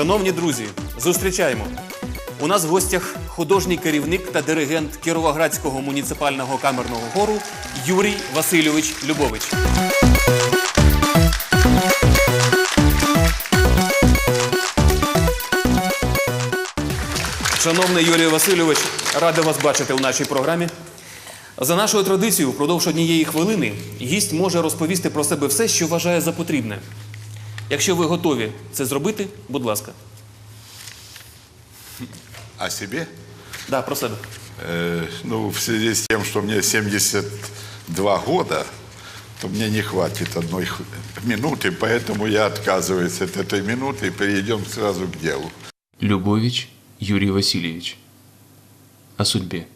Шановні друзі, зустрічаємо. У нас в гостях художній керівник та диригент Кіровоградського муніципального камерного хору Юрій Васильович Любович. Шановний Юрій Васильович, радий вас бачити у нашій програмі. За нашою традицією, впродовж однієї хвилини гість може розповісти про себе все, що вважає за потрібне. Якщо ви готові це зробити, будь ласка. О себе? Да, про себе. Э, ну, в связи с тем, что мне 72 года, то мне не хватит одной х- минуты, поэтому я отказываюсь от этой минуты и перейдем сразу к делу. Любович Юрий Васильевич. О судьбе.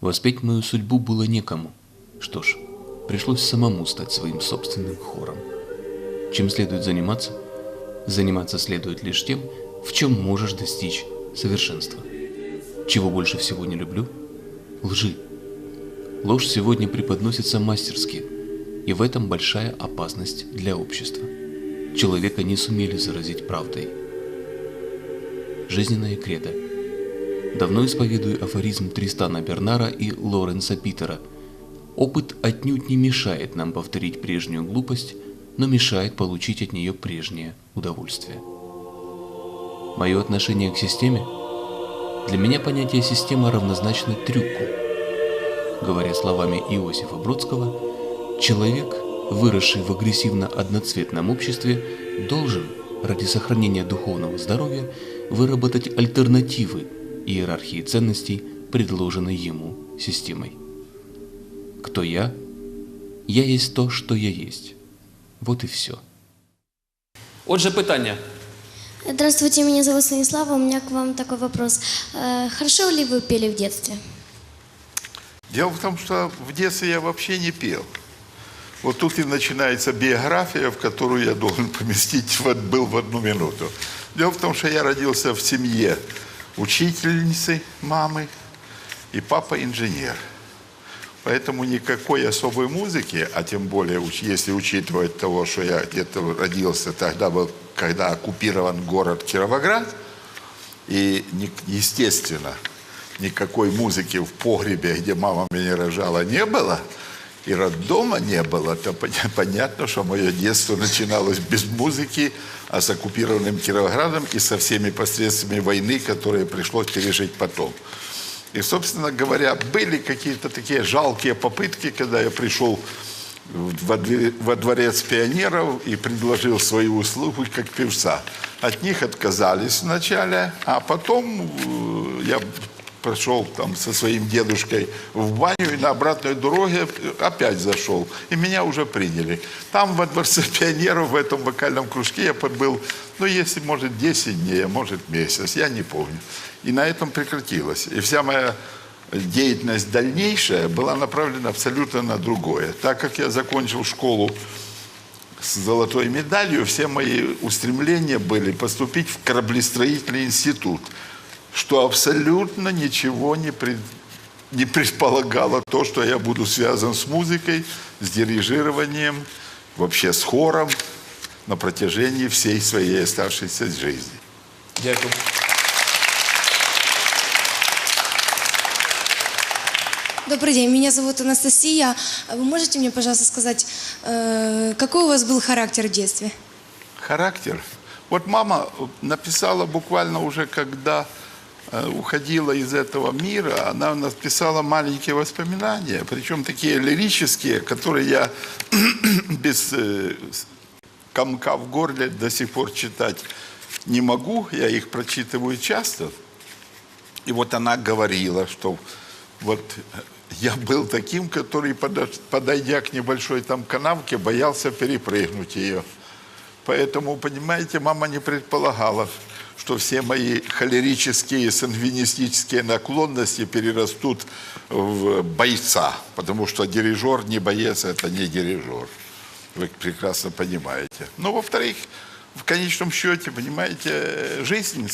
Воспеть мою судьбу было некому. Что ж, пришлось самому стать своим собственным хором. Чем следует заниматься? Заниматься следует лишь тем, в чем можешь достичь совершенства. Чего больше всего не люблю? Лжи. Ложь сегодня преподносится мастерски, и в этом большая опасность для общества. Человека не сумели заразить правдой. Жизненное кредо. Давно исповедую афоризм Тристана Бернара и Лоренса Питера. Опыт отнюдь не мешает нам повторить прежнюю глупость, но мешает получить от нее прежнее удовольствие. Мое отношение к системе? Для меня понятие система равнозначно трюку. Говоря словами Иосифа Бродского, человек, выросший в агрессивно-одноцветном обществе, должен, ради сохранения духовного здоровья, выработать альтернативы иерархии ценностей, предложенной ему системой. Кто я? Я есть то, что я есть. Вот и все. Отже, питання. Здравствуйте, меня зовут Станислава. У меня к вам такой вопрос. Э, Хорошо ли вы пели в детстве? Дело в том, что в детстве я вообще не пел. Вот тут и начинается биография, в которую я должен поместить, вот был в одну минуту. Дело в том, что я родился в семье учительницы мамы и папа инженер. Поэтому никакой особой музыки, а тем более, если учитывать того, что я где-то родился, тогда был, когда оккупирован город Кировоград, и, естественно, никакой музыки в погребе, где мама меня рожала, не было, и роддома не было, то поня- понятно, что мое детство начиналось без музыки, а с оккупированным Кировоградом и со всеми последствиями войны, которые пришлось пережить потом. И, собственно говоря, были какие-то такие жалкие попытки, когда я пришел во, дворец пионеров и предложил свои услуги как певца. От них отказались вначале, а потом э, я прошел там со своим дедушкой в баню и на обратной дороге опять зашел. И меня уже приняли. Там во дворце пионеров, в этом вокальном кружке я побыл, ну, если, может, 10 дней, а может, месяц, я не помню. И на этом прекратилось. И вся моя деятельность дальнейшая была направлена абсолютно на другое. Так как я закончил школу с золотой медалью, все мои устремления были поступить в кораблестроительный институт, что абсолютно ничего не, пред- не предполагало то, что я буду связан с музыкой, с дирижированием, вообще с хором на протяжении всей своей оставшейся жизни. Дякую. Добрый день, меня зовут Анастасия. А Вы можете мне, пожалуйста, сказать, э, какой у вас был характер в детстве? Характер. Вот мама написала буквально уже, когда э, уходила из этого мира, она написала маленькие воспоминания, причем такие лирические, которые я без э, комка в горле до сих пор читать не могу, я их прочитываю часто. И вот она говорила, что вот я был таким, который, подо- подойдя к небольшой там канавке, боялся перепрыгнуть ее. Поэтому, понимаете, мама не предполагала, что все мои холерические, сангвинистические наклонности перерастут в бойца. Потому что дирижер не боец, это не дирижер. Вы прекрасно понимаете. Но, во-вторых, в конечном счете, понимаете, жизнь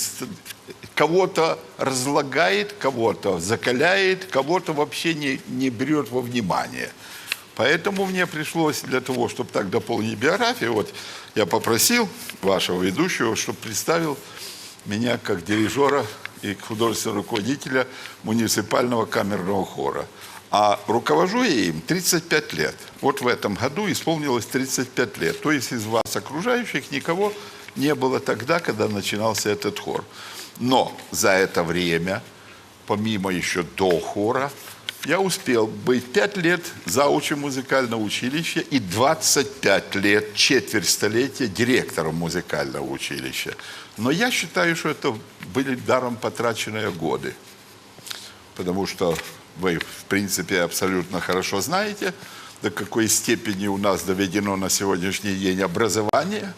кого-то разлагает, кого-то закаляет, кого-то вообще не, не берет во внимание. Поэтому мне пришлось для того, чтобы так дополнить биографию, вот я попросил вашего ведущего, чтобы представил меня как дирижера и художественного руководителя муниципального камерного хора. А руковожу я им 35 лет. Вот в этом году исполнилось 35 лет. То есть из вас окружающих никого не было тогда, когда начинался этот хор. Но за это время, помимо еще до хора, я успел быть 5 лет заучем музыкального училища и 25 лет, четверть столетия директором музыкального училища. Но я считаю, что это были даром потраченные годы. Потому что вы, в принципе, абсолютно хорошо знаете, до какой степени у нас доведено на сегодняшний день образование,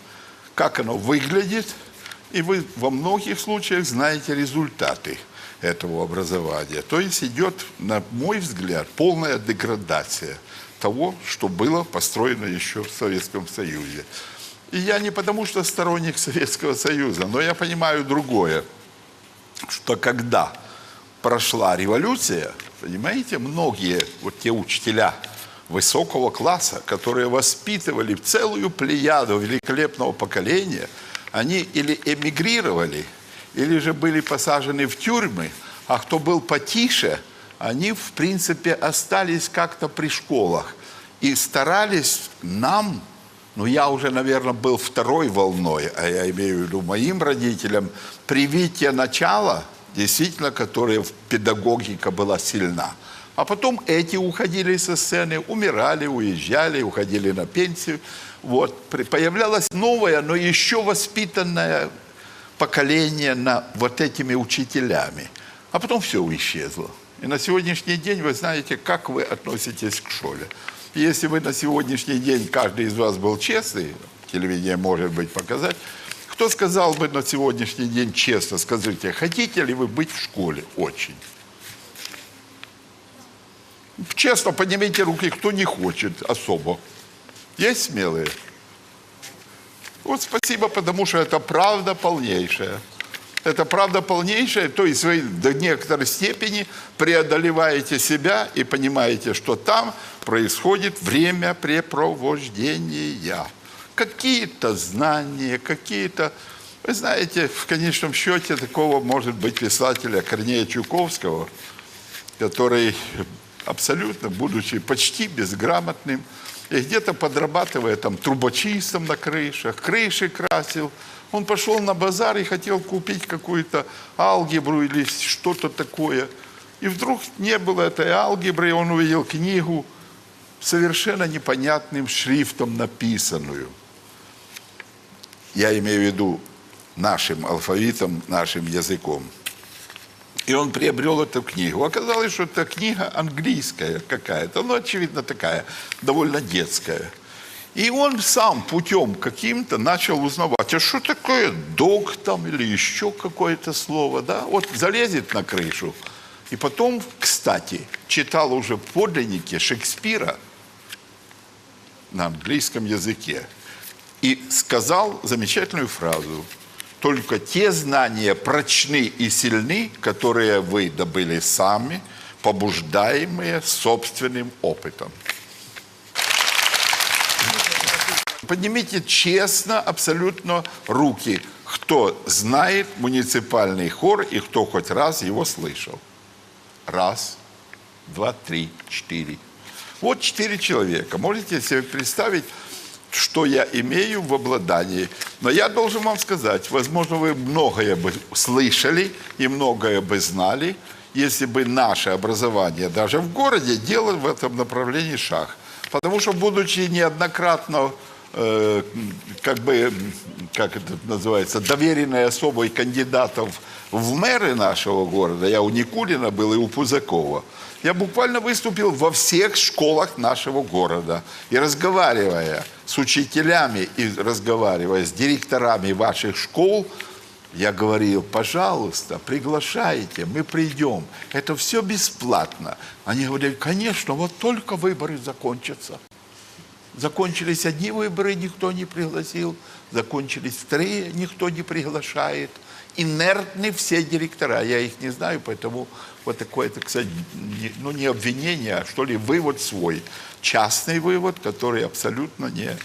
как оно выглядит, и вы во многих случаях знаете результаты этого образования. То есть идет, на мой взгляд, полная деградация того, что было построено еще в Советском Союзе. И я не потому, что сторонник Советского Союза, но я понимаю другое, что когда прошла революция, понимаете, многие вот те учителя высокого класса, которые воспитывали целую плеяду великолепного поколения, они или эмигрировали, или же были посажены в тюрьмы, а кто был потише, они, в принципе, остались как-то при школах и старались нам, ну, я уже, наверное, был второй волной, а я имею в виду моим родителям, привить те начала, действительно, которые в педагогика была сильна. А потом эти уходили со сцены, умирали, уезжали, уходили на пенсию. Вот. Появлялось новое, но еще воспитанное поколение на вот этими учителями. А потом все исчезло. И на сегодняшний день вы знаете, как вы относитесь к школе. И Если бы на сегодняшний день каждый из вас был честный, телевидение может быть показать, кто сказал бы на сегодняшний день честно, скажите, хотите ли вы быть в школе? Очень. Честно поднимите руки, кто не хочет особо. Есть смелые? Вот спасибо, потому что это правда полнейшая. Это правда полнейшая, то есть вы до некоторой степени преодолеваете себя и понимаете, что там происходит времяпрепровождения. Какие-то знания, какие-то... Вы знаете, в конечном счете такого может быть писателя Корнея Чуковского, который абсолютно, будучи почти безграмотным, и где-то подрабатывая там трубочистом на крышах, крыши красил, он пошел на базар и хотел купить какую-то алгебру или что-то такое. И вдруг не было этой алгебры, и он увидел книгу совершенно непонятным шрифтом написанную. Я имею в виду нашим алфавитом, нашим языком. И он приобрел эту книгу. Оказалось, что это книга английская какая-то, ну, очевидно, такая, довольно детская. И он сам путем каким-то начал узнавать, а что такое дог там или еще какое-то слово, да? Вот залезет на крышу. И потом, кстати, читал уже подлинники Шекспира на английском языке. И сказал замечательную фразу. Только те знания прочны и сильны, которые вы добыли сами, побуждаемые собственным опытом. Поднимите честно, абсолютно руки, кто знает муниципальный хор и кто хоть раз его слышал. Раз, два, три, четыре. Вот четыре человека. Можете себе представить, что я имею в обладании. Но я должен вам сказать, возможно, вы многое бы слышали и многое бы знали, если бы наше образование даже в городе делало в этом направлении шаг. Потому что, будучи неоднократно, э, как бы, как это называется, доверенной особой кандидатов в мэры нашего города, я у Никулина был и у Пузакова, я буквально выступил во всех школах нашего города. И разговаривая с учителями и разговаривая с директорами ваших школ, я говорил, пожалуйста, приглашайте, мы придем. Это все бесплатно. Они говорили, конечно, вот только выборы закончатся. Закончились одни выборы, никто не пригласил. Закончились вторые, никто не приглашает. Инертны все директора. Я их не знаю, поэтому вот такое, так сказать, не- ну не обвинение, а что ли вывод свой. Частный вывод, который абсолютно не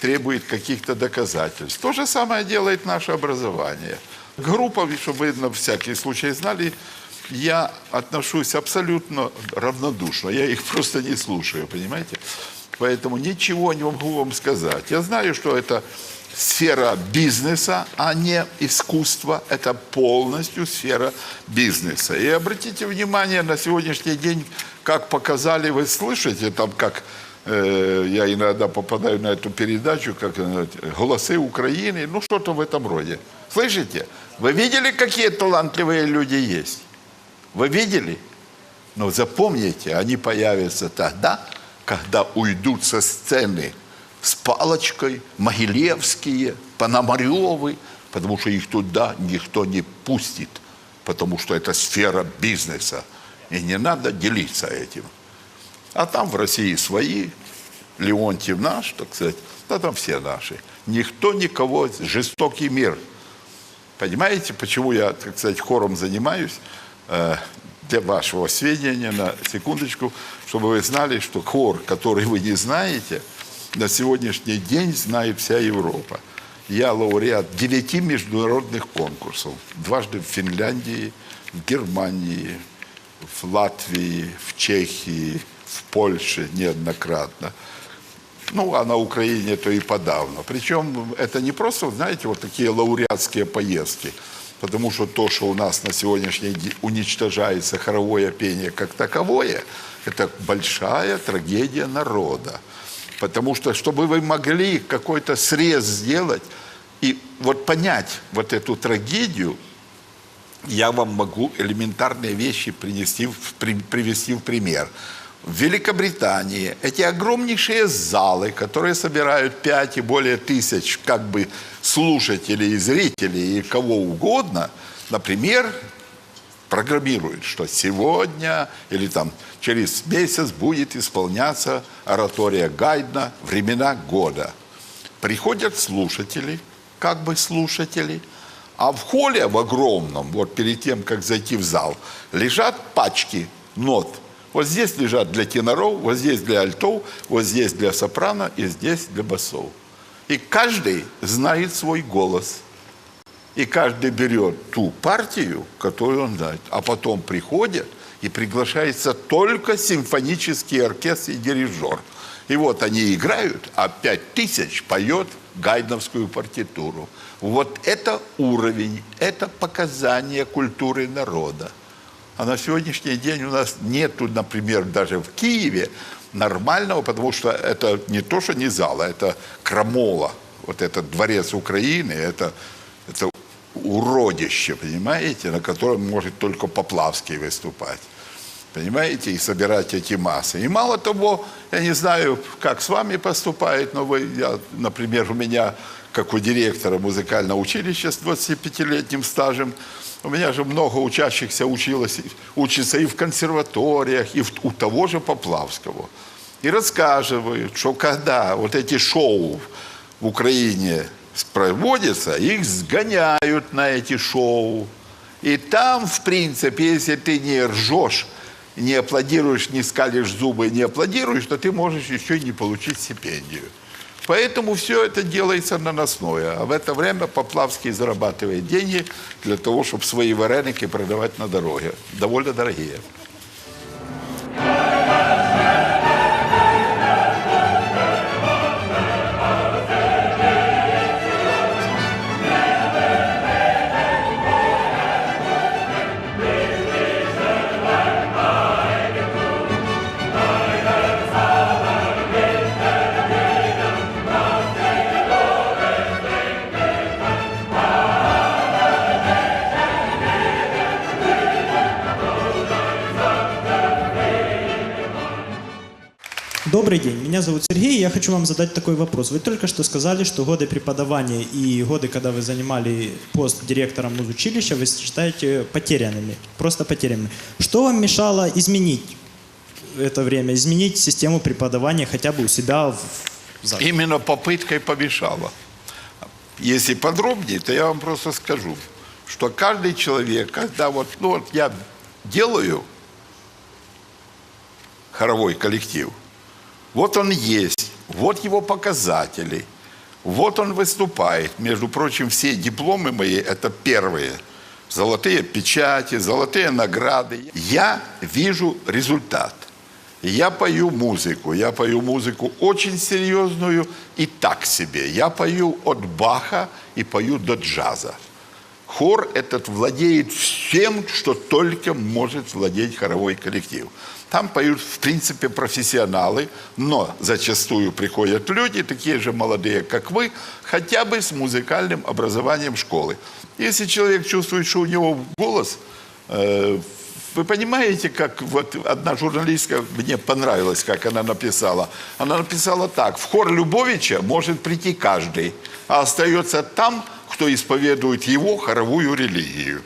требует каких-то доказательств. То же самое делает наше образование. Группа, чтобы вы на всякий случай знали, я отношусь абсолютно равнодушно. Я их просто не слушаю, понимаете? Поэтому ничего не могу вам сказать. Я знаю, что это сфера бизнеса, а не искусства. Это полностью сфера бизнеса. И обратите внимание на сегодняшний день, как показали, вы слышите, там как э, я иногда попадаю на эту передачу, как «Голосы Украины», ну что-то в этом роде. Слышите? Вы видели, какие талантливые люди есть? Вы видели? Но запомните, они появятся тогда, когда уйдут со сцены с палочкой Могилевские, Пономаревы, потому что их туда никто не пустит, потому что это сфера бизнеса. И не надо делиться этим. А там в России свои, Леонтьев наш, так сказать, да там все наши. Никто никого, жестокий мир. Понимаете, почему я, так сказать, хором занимаюсь? Э, Для вашего сведения, на секундочку, чтобы вы знали, что хор, который вы не знаете, на сегодняшний день знает вся Европа. Я лауреат девяти международных конкурсов. Дважды в Финляндии, в Германии, в Латвии, в Чехии, в Польше неоднократно. Ну, а на Украине то и подавно. Причем это не просто, знаете, вот такие лауреатские поездки. Потому что то, что у нас на сегодняшний день уничтожается хоровое пение как таковое, это большая трагедия народа. Потому что, чтобы вы могли какой-то срез сделать и вот понять вот эту трагедию, я вам могу элементарные вещи принести, привести в пример. В Великобритании эти огромнейшие залы, которые собирают 5 и более тысяч как бы слушателей и зрителей и кого угодно, например, программируют, что сегодня или там через месяц будет исполняться оратория Гайдна «Времена года». Приходят слушатели, как бы слушатели, а в холле в огромном, вот перед тем, как зайти в зал, лежат пачки нот. Вот здесь лежат для теноров, вот здесь для альтов, вот здесь для сопрано и здесь для басов. И каждый знает свой голос. И каждый берет ту партию, которую он знает. А потом приходит и приглашается только симфонический оркестр и дирижер. И вот они играют, а пять тысяч поет гайдновскую партитуру. Вот это уровень, это показание культуры народа. А на сегодняшний день у нас нету, например, даже в Киеве нормального, потому что это не то, что не зала, это крамола. Вот этот дворец Украины, это, это уродище, понимаете, на котором может только Поплавский выступать. Понимаете, и собирать эти массы. И мало того, я не знаю, как с вами поступает, но вы, я, например, у меня, как у директора музыкального училища с 25-летним стажем, у меня же много учащихся училось, учится и в консерваториях, и в- у того же Поплавского. И рассказывают, что когда вот эти шоу в Украине проводятся, их сгоняют на эти шоу. И там, в принципе, если ты не ржешь, не аплодируешь, не скалишь зубы, не аплодируешь, то ты можешь еще и не получить стипендию. Поэтому все это делается наносное. А в это время Поплавский зарабатывает деньги для того, чтобы свои вареники продавать на дороге. Довольно дорогие. Добрый день, меня зовут Сергей, я хочу вам задать такой вопрос. Вы только что сказали, что годы преподавания и годы, когда вы занимали пост директора музучилища, вы считаете потерянными, просто потерянными. Что вам мешало изменить это время, изменить систему преподавания хотя бы у себя в зале? Именно попыткой помешала. Если подробнее, то я вам просто скажу, что каждый человек, когда вот, ну вот я делаю хоровой коллектив, вот он есть, вот его показатели, Вот он выступает. Между прочим, все дипломы мои – это первые. Золотые печати, золотые награды. Я вижу результат. Я пою музыку. Я пою музыку очень серьезную и так себе. Я пою от Баха и пою до джаза. Хор этот владеет всем, что только может владеть хоровой коллектив. Там поют, в принципе, профессионалы, но зачастую приходят люди, такие же молодые, как вы, хотя бы с музыкальным образованием школы. Если человек чувствует, что у него голос, э, вы понимаете, как вот одна журналистка, мне понравилось, как она написала. Она написала так, в хор Любовича может прийти каждый, а остается там, кто исповедует его хоровую религию.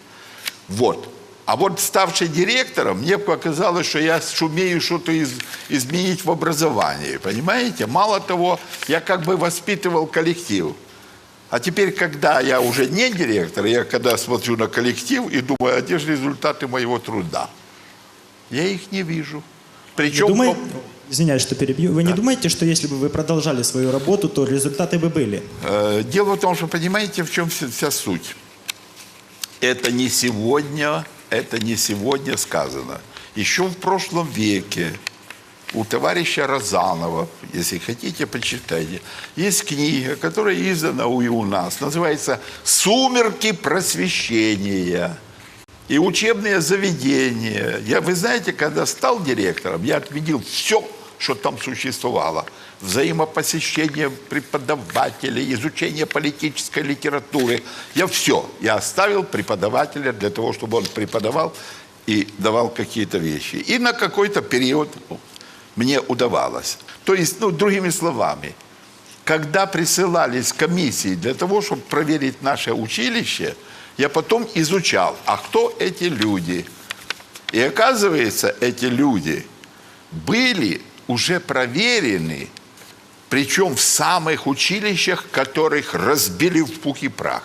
Вот. А вот ставший директором, мне показалось, что я сумею что-то из- изменить в образовании. Понимаете? Мало того, я как бы воспитывал коллектив. А теперь, когда я уже не директор, я когда смотрю на коллектив и думаю, а где же результаты моего труда? Я их не вижу. Причем по- извиняюсь, что перебью, вы не думаете, что если бы вы продолжали свою работу, то результаты бы были? Э, Дело в том, что понимаете, в чем вся, вся суть. Это не сегодня, это не сегодня сказано. Еще в прошлом веке у товарища Розанова, если хотите, почитайте, есть книга, которая издана у- и у нас, называется «Сумерки просвещения» и учебные заведения. Я, вы знаете, когда стал директором, я отменил все, что там существовало. Взаимопосещение преподавателей, изучение политической литературы. Я все. Я оставил преподавателя для того, чтобы он преподавал и давал какие-то вещи. И на какой-то период мне удавалось. То есть, ну, другими словами, когда присылались комиссии для того, чтобы проверить наше училище, я потом изучал, а кто эти люди. И оказывается, эти люди были уже проверены, причем в самых училищах, которых разбили в пух и прах.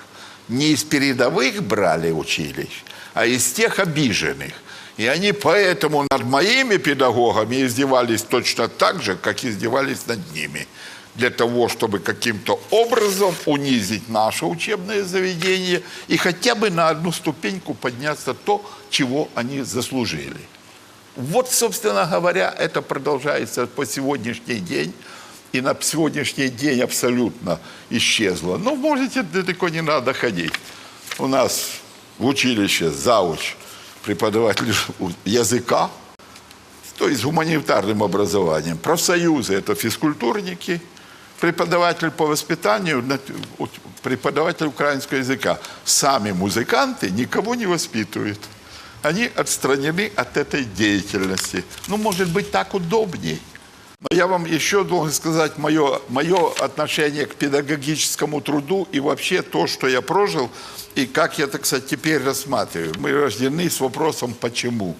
Не из передовых брали училищ, а из тех обиженных. И они поэтому над моими педагогами издевались точно так же, как издевались над ними. Для того, чтобы каким-то образом унизить наше учебное заведение и хотя бы на одну ступеньку подняться то, чего они заслужили. Вот, собственно говоря, это продолжается по сегодняшний день. И на сегодняшний день абсолютно исчезло. Ну, можете, далеко не надо ходить. У нас в училище зауч, преподаватель языка, то есть гуманитарным образованием. Профсоюзы – это физкультурники, преподаватель по воспитанию, преподаватель украинского языка. Сами музыканты никого не воспитывают. Они отстранены от этой деятельности. Ну, может быть, так удобней. Но я вам еще должен сказать мое, мое отношение к педагогическому труду и вообще то, что я прожил, и как я, так сказать, теперь рассматриваю. Мы рождены с вопросом «почему?».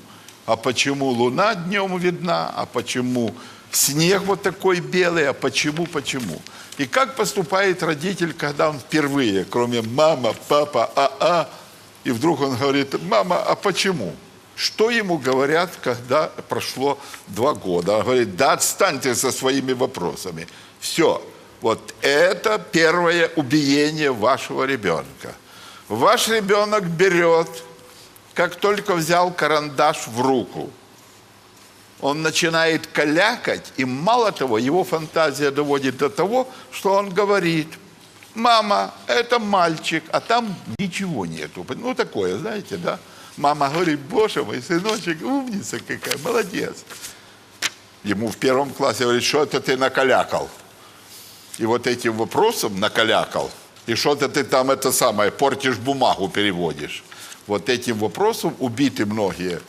А почему луна днем видна, а почему снег вот такой белый, а почему, почему? И как поступает родитель, когда он впервые, кроме мама, папа, а-а, и вдруг он говорит, мама, а почему? Что ему говорят, когда прошло два года? Он говорит, да отстаньте со своими вопросами. Все. Вот это первое убиение вашего ребенка. Ваш ребенок берет, как только взял карандаш в руку, он начинает калякать, и мало того, его фантазия доводит до того, что он говорит, мама, это мальчик, а там ничего нету. Ну, такое, знаете, да? Мама говорит, боже мой, сыночек, умница какая, молодец. Ему в первом классе говорит, что это ты накалякал? И вот этим вопросом накалякал, и что-то ты там это самое, портишь бумагу, переводишь. Вот этим вопросом убиты многие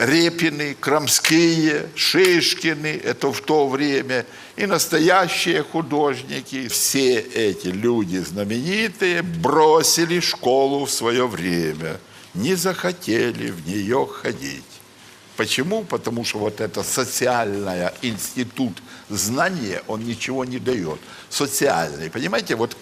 Репины, Крамские, Шишкины, это в то время, и настоящие художники. Все эти люди знаменитые бросили школу в свое время, не захотели в нее ходить. Почему? Потому что вот это социальный институт знания, он ничего не дает. Социальный, понимаете? Вот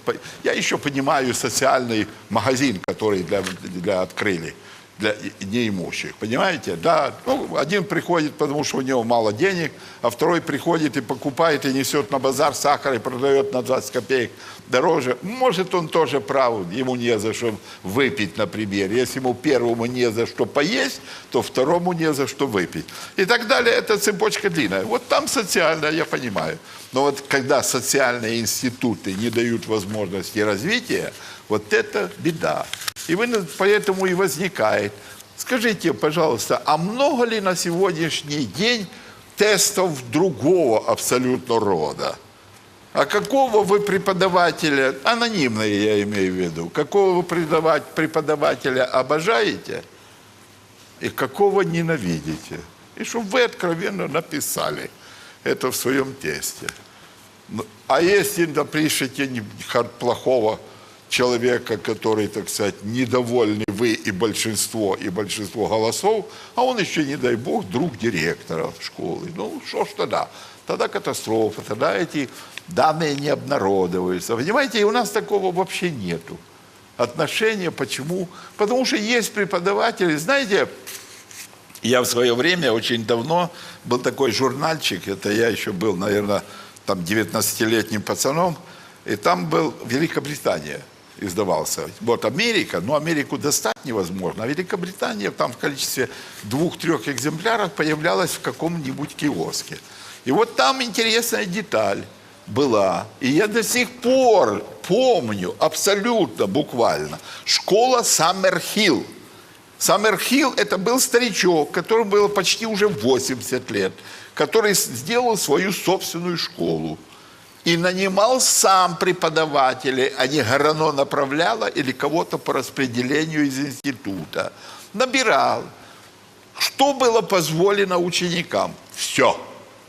я еще понимаю социальный магазин, который для, для открыли. Для неимущих. Понимаете? Да, ну, один приходит, потому что у него мало денег, а второй приходит и покупает и несет на базар сахар и продает на 20 копеек дороже. Может, он тоже прав, ему не за что выпить, например. Если ему первому не за что поесть, то второму не за что выпить. И так далее. Это цепочка длинная. Вот там социальная, я понимаю. Но вот когда социальные институты не дают возможности развития, вот это беда. И поэтому и возникает. Скажите, пожалуйста, а много ли на сегодняшний день тестов другого абсолютно рода? А какого вы преподавателя, анонимные я имею в виду, какого вы преподава- преподавателя обожаете и какого ненавидите? И чтобы вы откровенно написали это в своем тесте. Ну, А если напишите плохого человека, который, так сказать, недовольны вы и большинство, и большинство голосов, а он еще, не дай бог, друг директора школы. Ну, что ж тогда? Тогда катастрофа, тогда эти данные не обнародоваются. Понимаете, и у нас такого вообще нету. Отношения почему? Потому что есть преподаватели, знаете, я в свое время, очень давно, был такой журнальчик, это я еще был, наверное, там 19-летним пацаном, и там был Великобритания издавался. Вот Америка, но Америку достать невозможно, а Великобритания там в количестве двух-трех экземпляров появлялась в каком-нибудь киоске. И вот там интересная деталь была. И я до сих пор помню, абсолютно, буквально, школа Саммерхилл. Саммерхилл – это был старичок, которому было почти уже 80 лет, который сделал свою собственную школу. И нанимал сам преподавателей, а не Горано направляла или кого-то по распределению из института. Набирал. Что было позволено ученикам? Все.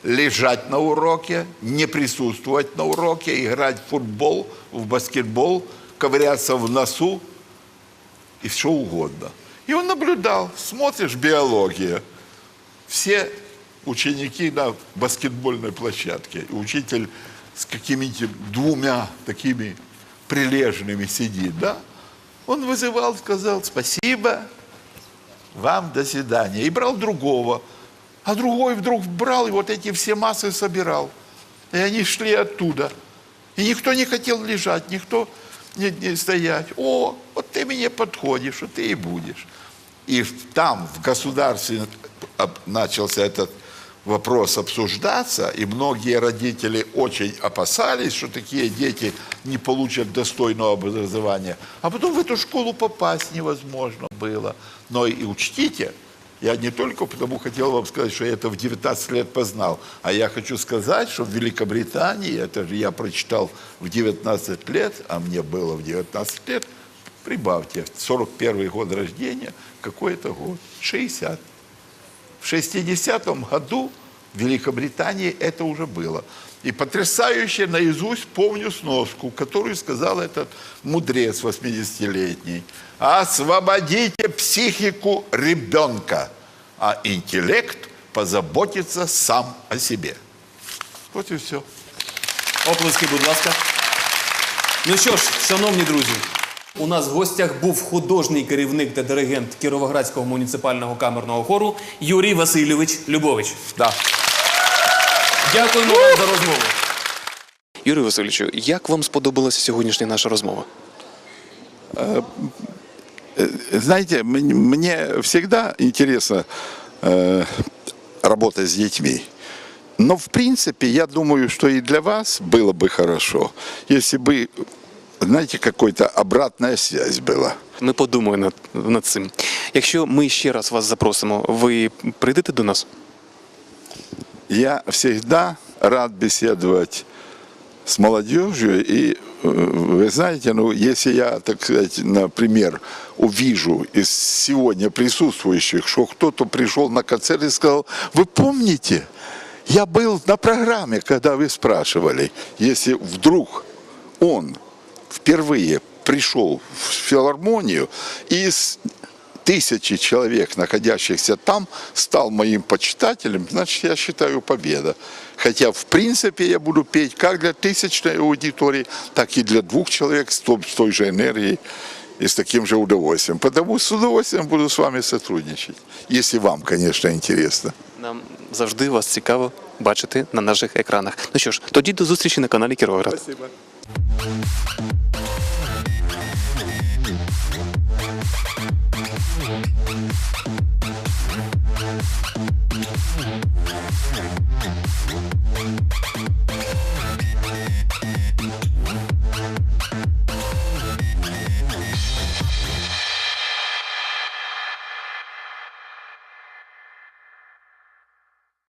Лежать на уроке, не присутствовать на уроке, играть в футбол, в баскетбол, ковыряться в носу и что угодно. И он наблюдал, смотришь, биология. Все ученики на баскетбольной площадке, учитель с какими-то двумя такими прилежными сидит, да? Он вызывал, сказал, спасибо, вам до свидания. И брал другого. А другой вдруг брал и вот эти все массы собирал. И они шли оттуда. И никто не хотел лежать, никто не, не стоять. О, вот ты мне подходишь, вот ты и будешь. И там, в государстве, об- начался этот вопрос обсуждаться, и многие родители очень опасались, что такие дети не получат достойного образования. А потом в эту школу попасть невозможно было. Но и учтите, я не только потому хотел вам сказать, что я это в 19 лет познал, а я хочу сказать, что в Великобритании, это же я прочитал в 19 лет, а мне было в 19 лет, прибавьте, 41 год рождения, какой это год? 60. В 60-м году в Великобритании это уже было. И потрясающе наизусть помню сноску, которую сказал этот мудрец 80-летний. Освободите психику ребенка, а интеллект позаботится сам о себе. Вот и все. Оплески, будь ласка. Ну що ж, шановні друзі, у нас в гостях був художній керівник та диригент Кіровоградського муніципального камерного хору Юрій Васильович Любович. Да. Дякуємо вам за розмову. Юрію Васильовичу, як вам сподобалася сьогоднішня наша розмова? Знаете, м- мне всегда интересно э, работать с детьми. Но, в принципе, я думаю, что и для вас было бы хорошо, если бы, знаете, какой-то обратная связь была. Ми подумаємо над, над цим. Якщо ми ще раз вас запросимо, ви прийдете до нас? Я всегда рад беседовать с молодежью. И э, вы знаете, ну, если я, так сказать, например, увижу из сегодня присутствующих, что кто-то пришел на концерт и сказал, вы помните, я был на программе, когда вы спрашивали, если вдруг он впервые пришел в филармонию и из тысячи человек, находящихся там, стал моим почитателем, значит, я считаю победа. Хотя, в принципе, я буду петь как для тысячной аудитории, так и для двух человек с той, с той же энергией и с таким же удовольствием. Потому с удовольствием буду с вами сотрудничать, если вам, конечно, интересно. Нам завжди вас цікаво бачити на наших екранах. Ну що ж, тоді до зустрічі на каналі Кіровоград. Спасибо.